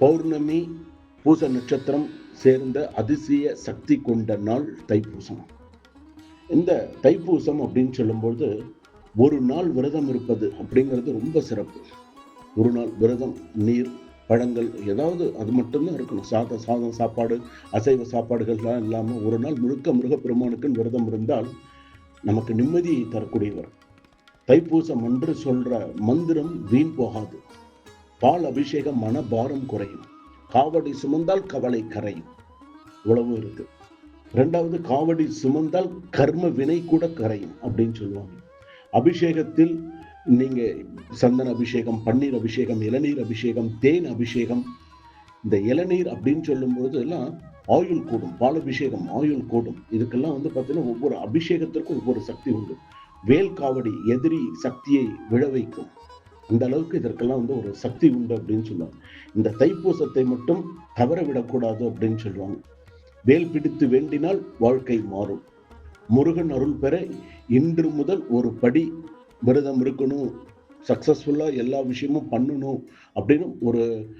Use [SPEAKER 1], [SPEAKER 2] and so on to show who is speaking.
[SPEAKER 1] பௌர்ணமி பூச நட்சத்திரம் சேர்ந்த அதிசய சக்தி கொண்ட நாள் தைப்பூசம். இந்த தைப்பூசம் அப்படின்னு சொல்லும்போது ஒரு நாள் விரதம் இருப்பது அப்படிங்கிறது ரொம்ப சிறப்பு. ஒரு நாள் விரதம் நீர் பழங்கள் ஏதாவது அது மட்டும்தான் இருக்கணும். சாதம் சாதம் சாப்பாடு அசைவ சாப்பாடுகள்லாம் இல்லாமல் ஒரு நாள் முழுக்க முருகப்பெருமானுக்குன்னு விரதம் இருந்தால் நமக்கு நிம்மதியை தரக்கூடியவர். தைப்பூசம் என்று சொல்ற மந்திரம் வீண் போகாது. பால் அபிஷேகம் மன பாரம் குறையும். காவடி சுமந்தால் கவலை கரையும். இவ்வளவு இருக்கு. ரெண்டாவது காவடி சுமந்தால் கர்ம வினை கூட கரையும் அப்படின்னு சொல்லுவாங்க. அபிஷேகத்தில் நீங்க சந்தன அபிஷேகம் பன்னீர் அபிஷேகம் இளநீர் அபிஷேகம் தேன் அபிஷேகம் இந்த இளநீர் அப்படின்னு சொல்லும்போது எல்லாம் ஆயுள் கூடும். பால் அபிஷேகம் ஆயுள் கூடும். இதுக்கெல்லாம் வந்து பார்த்தீங்கன்னா ஒவ்வொரு அபிஷேகத்திற்கும் ஒவ்வொரு சக்தி உண்டு. வேல் காவடி எதிரி சக்தியை விழ வைக்கும். அந்த அளவுக்கு இதற்கெல்லாம் வந்து ஒரு சக்தி உண்டு அப்படின்னு சொல்லுவாங்க. இந்த தைப்பூசத்தை மட்டும் தவற விடக்கூடாது அப்படின்னு சொல்லுவாங்க. வேல் பிடித்து வேண்டினால் வாழ்க்கை மாறும். முருகன் அருள் பெற இன்று முதல் ஒரு படி விரதம் இருக்கணும். சக்சஸ்ஃபுல்லா எல்லா விஷயமும் பண்ணணும் அப்படின்னு ஒரு